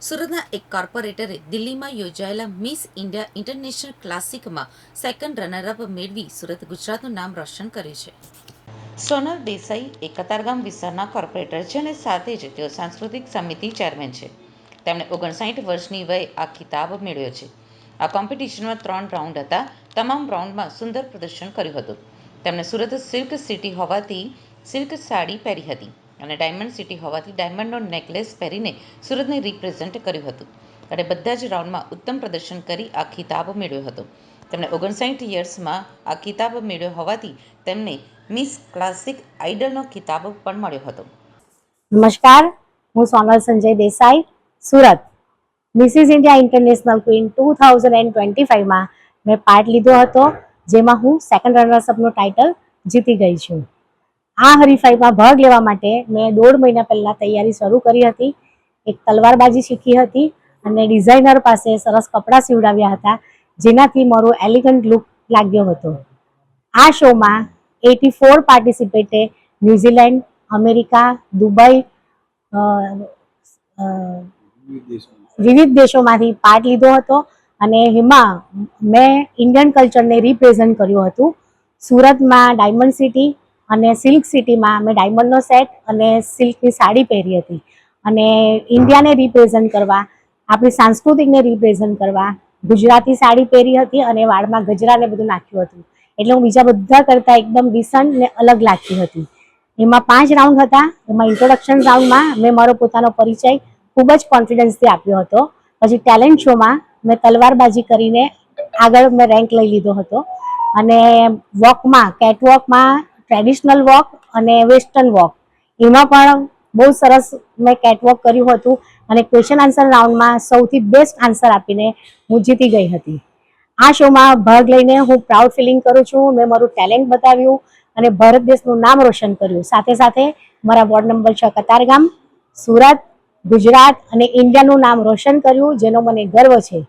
સુરતના એક કોર્પોરેટરે દિલ્હીમાં યોજાયેલા મિસ ઇન્ડિયા ઇન્ટરનેશનલ ક્લાસિકમાં સેકન્ડ રનરઅપ મેળવી સુરત ગુજરાતનું નામ રોશન કર્યું છે. સોનલ દેસાઈ એ કતારગામ વિસ્તારના કોર્પોરેટર છે અને સાથે જ તેઓ સાંસ્કૃતિક સમિતિ ચેરમેન છે. તેમણે ઓગણસાઠ વર્ષની વયે આ ખિતાબ મેળવ્યો છે. આ કોમ્પિટિશનમાં ત્રણ રાઉન્ડ હતા. તમામ રાઉન્ડમાં સુંદર પ્રદર્શન કર્યું હતું. તેમણે સુરત સિલ્ક સિટી હોવાથી સિલ્ક સાડી પહેરી હતી. અને ડાયમંડ સિટી હોવાથી ડાયમંડનો નેકલેસ પહેરીને સુરતને રિપ્રેઝેન્ટ કર્યું હતું. અને બધા જ રાઉન્ડમાં ઉત્તમ પ્રદર્શન કરી આ ખિતાબ મેળવ્યો હતો. તેમણે ઓગણસાઠ યર્સમાં આ ખિતાબ મેળવ્યો હોવાથી તેમને મિસ ક્લાસિક આઇડલનો ખિતાબ પણ મળ્યો હતો. નમસ્કાર, હું Sonal Sanjay Desai, Surat. Mrs India international queen two thousand and twenty ફાઇવમાં મેં પાર્ટ લીધો હતો, જેમાં હું સેકન્ડ રનર્સઅપનું ટાઇટલ જીતી ગઈ છું. આ હરીફાઈમાં ભાગ લેવા માટે મેં દોઢ મહિના પહેલાં તૈયારી શરૂ કરી હતી. એક તલવારબાજી શીખી હતી અને ડિઝાઇનર પાસે સરસ કપડાં સીવડાવ્યા હતા, જેનાથી મારો એલિગન્ટ લુક લાગ્યો હતો. આ શોમાં એટી ફોર પાર્ટિસિપેટે ન્યૂઝીલેન્ડ, અમેરિકા, દુબઈ વિવિધ દેશોમાંથી પાર્ટ લીધો હતો અને એમાં મેં ઇન્ડિયન કલ્ચરને રિપ્રેઝન્ટ કર્યું હતું. સુરતમાં ડાયમંડ સિટી અને સિલ્ક સિટીમાં મેં ડાયમંડનો સેટ અને સિલ્કની સાડી પહેરી હતી. અને ઇન્ડિયાને રિપ્રેઝન્ટ કરવા, આપણી સાંસ્કૃતિકને રિપ્રેઝન્ટ કરવા ગુજરાતી સાડી પહેરી હતી અને વાળમાં ગજરાને બધું નાખ્યું હતું. એટલે હું બીજા બધા કરતાં એકદમ ડિસન્ટ ને અલગ લાગતી હતી. એમાં પાંચ રાઉન્ડ હતા. એમાં ઇન્ટ્રોડક્શન રાઉન્ડમાં મેં મારો પોતાનો પરિચય ખૂબ જ કોન્ફિડન્સથી આપ્યો હતો. પછી ટેલેન્ટ શોમાં મેં તલવારબાજી કરીને આગળ મેં રેન્ક લઈ લીધો હતો. અને વોકમાં કેટવોકમાં ટ્રેડિશનલ વોક અને વેસ્ટર્ન વોક. એમાં પણ બહુ સરસ મેં કેટવોક કર્યું હતું અને ક્વેશ્ચન આન્સર રાઉન્ડમાં સૌથી બેસ્ટ આન્સર આપીને હું જીતી ગઈ હતી. આ શોમાં ભાગ લઈને હું પ્રાઉડ ફિલિંગ કરું છું. મેં મારું ટેલેન્ટ બતાવ્યું અને ભારત દેશનું નામ રોશન કર્યું. સાથે સાથે મારા વોર્ડ નંબર છ કતારગામ સુરત, ગુજરાત અને ઇન્ડિયાનું નામ રોશન કર્યું, જેનો મને ગર્વ છે.